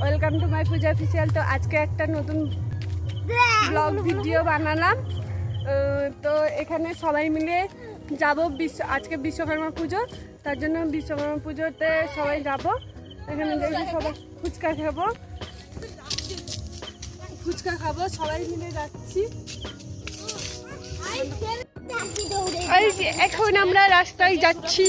Welcome to my Puja official. তো আজকে একটা নতুন ব্লগ ভিডিও বানালাম। তো এখানে সবাই মিলে যাব বিশ্ব আজকে বিশ্বকর্মা পুজো তার জন্য বিশ্বকর্মা পুজোতে সবাই যাব। এখানে দেখি সবাই ফুচকা খাব। ফুচকা খাব সবাই মিলে যাচ্ছি। এখন আমরা রাস্তায় যাচ্ছি।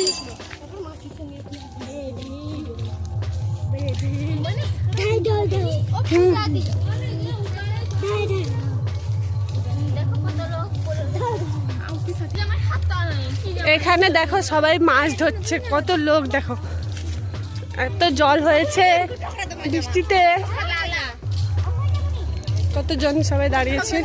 এখানে দেখো সবাই মাছ ধরছে, কত লোক, দেখো। এত জল হয়েছে, বৃষ্টিতে। কতজন সবাই দাঁড়িয়েছে?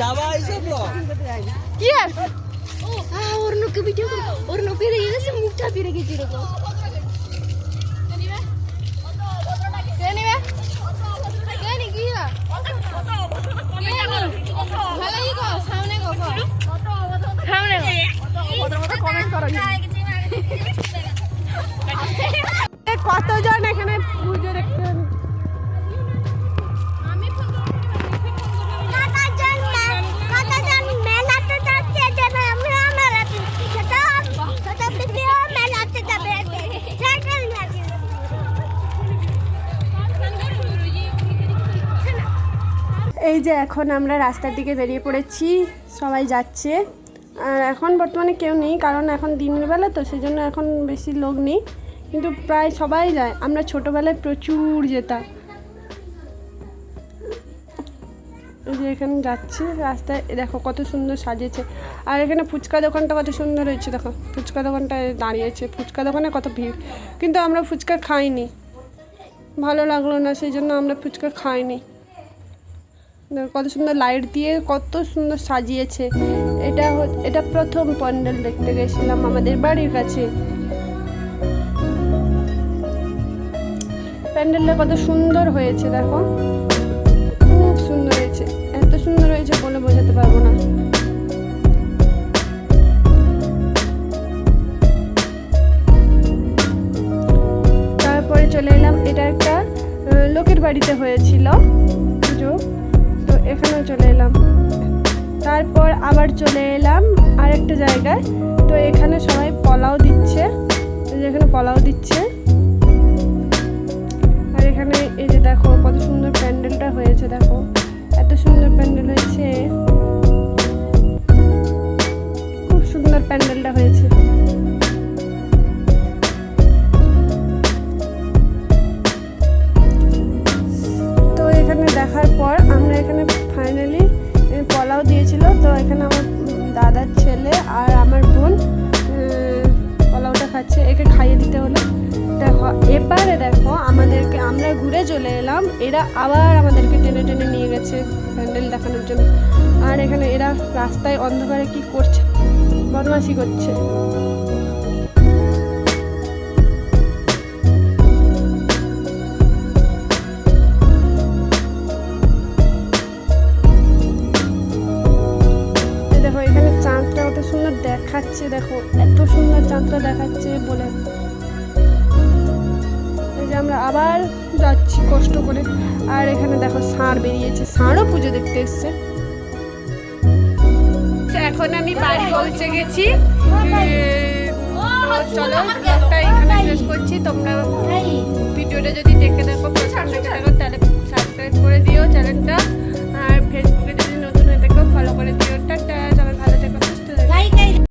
যাবা এইসব কি আছে ওর নোকে ভিডিও নোকে দিয়ে গেছে মুখটা ফিরে গেছে এরকম এ, এই যে এখন আমরা রাস্তার দিকে বেরিয়ে পড়েছি, সবাই যাচ্ছে। আর এখন বর্তমানে কেউ নেই, কারণ এখন দিনের বেলা তো সেই জন্য এখন বেশি লোক নেই। কিন্তু প্রায় সবাই যায়, আমরা ছোটোবেলায় প্রচুর যেতাম। যে এখানে যাচ্ছি, রাস্তায় দেখো কত সুন্দর সাজিয়েছে। আর এখানে ফুচকা দোকানটা কত সুন্দর হয়েছে, দেখো। ফুচকা দোকানটায় দাঁড়িয়েছে, ফুচকা দোকানে কত ভিড়। কিন্তু আমরা ফুচকা খাইনি। ভালো লাগল না সেই জন্য আমরা ফুচকা খাইনি। কত সুন্দর লাইট দিয়ে কত সুন্দর সাজিয়েছে। এটা এটা প্রথম প্যান্ডেল দেখতে গেছিলাম আমাদের বাড়ির কাছে। প্যান্ডেলটা কত সুন্দর হয়েছে, দেখো। খুব সুন্দর হয়েছে। এত সুন্দর হয়েছে বলে বোঝাতে পারব না। তারপরে চলে এলাম, এটা একটা লোকের বাড়িতে হয়েছিল পুজো। এখানেও চলে এলাম। তারপর আবার চলে এলাম আরেকটা জায়গায়। তো এখানে সবাই পলাও দিচ্ছে। এখানে পলাও দিচ্ছে। আর এখানে এই যে দেখো কত সুন্দর প্যান্ডেলটা দিতে হলো। দেখো, এবারে দেখো আমাদেরকে আমরা ঘুরে চলে এলাম। এরা আবার আমাদেরকে টেনে টেনে নিয়ে গেছে প্যান্ডেল দেখানোর জন্য। আর এখানে এরা রাস্তায় অন্ধকারে কি করছে? বদমাশি করছে। দেখো, এখানে চাঁদটা কত সুন্দর দেখাচ্ছে। দেখো, এত সুন্দর চাঁদটা দেখাচ্ছে বলে। আবার যাচ্ছি কষ্ট করে। আর এখানে দেখো ষাঁড় বেরিয়েছে। ষাঁড়ও পুজো দেখতে এসছে। এখন আমি বাড়ি পৌঁছে গেছি। চলো ব্লগটা এখানে শেষ করছি। তোমরা ভিডিওটা যদি দেখে দেখো পছন্দ দেখে তাহলে সাবস্ক্রাইব করে দিও চ্যানেলটা